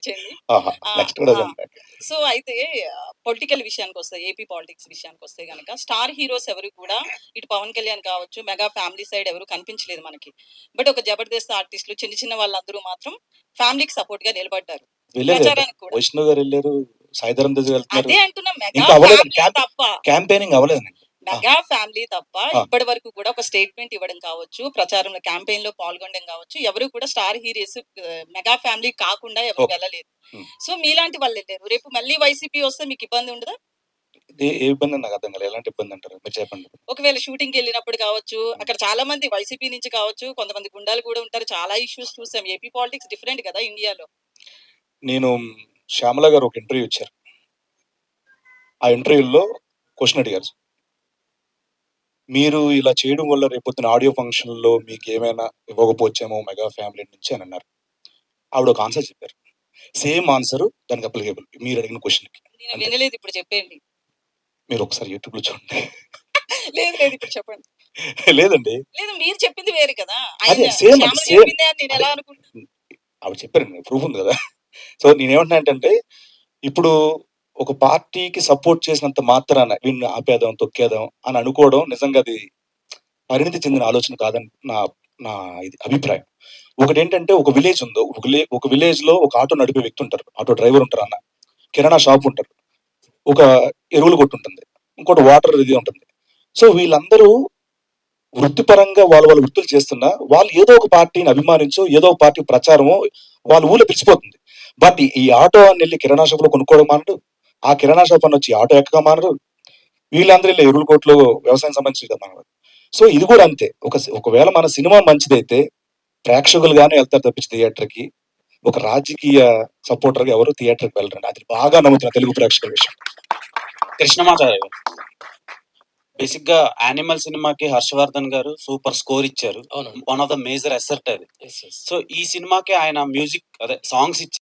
వచ్చింది. సో అయితే పొలిటికల్ విషయానికి వస్తే ఏపీ పాలిటిక్స్ విషయానికి వస్తే గనక స్టార్ హీరోస్ ఎవరు కూడా ఇటు పవన్ కళ్యాణ్ కావచ్చు మెగా ఫ్యామిలీ సైడ్ ఎవరు కనిపించలేదు మనకి. బట్ ఒక జబర్దస్త్ ఆర్టిస్టులు చిన్న చిన్న వాళ్ళందరూ మాత్రం ఫ్యామిలీకి సపోర్ట్గా నిలబడ్డారు వైష్ణవ్ గారు వెళ్ళారు సాయిధరం అదే అంటున్నా మెగా అవ్వలేదు. తప్ప. క్యాంపెయినింగ్ అవ్వలేదండి మెగా ఫ్యామిలీ తప్ప. ఇప్పటి వరకు కూడా ఒక స్టేట్మెంట్ ఇవ్వడం కావచ్చు ప్రచారంలో క్యాంపెయిన్లో పాల్గొనడం కావచ్చు ఎవరు కూడా స్టార్ హీరోస్ మెగా ఫ్యామిలీ కాకుండా ఎవరు. వెళ్ళలేదు. సో మీలాంటి వాళ్ళు వెళ్ళారు. రేపు మళ్ళీ వైసీపీ వస్తే మీకు ఇబ్బంది ఉండదా? ఏ ఇబ్బంది నాకు అర్థం కాలేదు ఎలాంటి ఇబ్బంది అంటారు? మీరు చెప్పండి. ఒకవేళ షూటింగ్ వెళ్ళినప్పుడు కావచ్చు అక్కడ చాలా మంది వైసీపీ నుంచి కావచ్చు కొంతమంది గుండాలు కూడా ఉంటారు. చాలా ఇష్యూస్ చూసాం. ఏపీ పాలిటిక్స్ డిఫరెంట్ కదా ఇండియాలో. నేను శ్యామల గారు ఒక ఇంటర్వ్యూ ఇచ్చారు. ఆ ఇంటర్వ్యూలో క్వశ్చన్ అడిగారు. మీరు ఇలా చేయడం వల్ల రేపొద్దున ఆడియో ఫంక్షన్లో మీకు ఏమైనా ఇవ్వకపోవచ్చేమో మెగా ఫ్యామిలీ నుంచి అని అన్నారు. ఆవిడ ఒక ఆన్సర్ చెప్పారు. సేమ్ ఆన్సర్ దానికి అప్లికేబుల్. మీరు అడిగిన క్వశ్చన్ వినలేదు ఇప్పుడు చెప్పండి మీరు ఒకసారి యూట్యూబ్లో చూడండి. లేదు లేదు ఇప్పుడు చెప్పండి. లేదండి. లేదు మీరు చెప్పింది వేరు కదా. అదే, నేను ఎలా అనుకుంటున్నాను ఆవిడ చెప్పారండి ప్రూఫ్ ఉంది కదా. సో నేనేమంటున్నా ఏంటంటే ఇప్పుడు ఒక పార్టీకి సపోర్ట్ చేసినంత మాత్రాన వీడిని ఆపేదాం తొక్కేదాం అని అనుకోవడం నిజంగా అది పరిణితి చెందిన ఆలోచన కాదని నా నా ఇది అభిప్రాయం. ఒకటి ఏంటంటే ఒక విలేజ్ ఉందో ఒక విలే ఒక విలేజ్లో ఒక ఆటో నడిపే వ్యక్తి ఉంటారు ఆటో డ్రైవర్ ఉంటారు అన్న. కిరాణా షాప్ ఉంటారు. ఒక ఎరువులు కొట్టు ఉంటుంది ఇంకోటి వాటర్ ఇది ఉంటుంది. సో వీళ్ళందరూ వృత్తిపరంగా వాళ్ళ వాళ్ళ వృత్తులు చేస్తున్నా వాళ్ళు ఏదో ఒక పార్టీని అభిమానించో ఏదో ఒక పార్టీ ప్రచారమో వాళ్ళ ఊళ్ళో పిలిచిపోతుంది. బట్ ఈ- ఆటో అని వెళ్ళి కిరాణా షాప్లో కొనుక్కోవడం మానరు ఆ కిరాణా షాప్ అని వచ్చి ఆటో ఎక్కగా మానరు వీళ్ళందరూ వెళ్ళి ఎరువుల కోట్లో వ్యవసాయం సంబంధించి మానరు సో ఇది కూడా అంతే. ఒక ఒకవేళ మన సినిమా మంచిదైతే ప్రేక్షకులుగానే వెళ్తారు తప్పించి థియేటర్కి ఒక రాజకీయ సపోర్టర్గా ఎవరు థియేటర్కి వెళ్ళరండి. అది బాగా నమ్ముతున్నారు తెలుగు ప్రేక్షకుల విషయం. కృష్ణమాచార్య గారు. బేసిక్గా యానిమల్ సినిమాకి హర్షవర్ధన్ గారు సూపర్ స్కోర్ ఇచ్చారు. One of the major asset అది. సో ఈ సినిమాకి ఆయన మ్యూజిక్ అదే సాంగ్స్ ఇచ్చి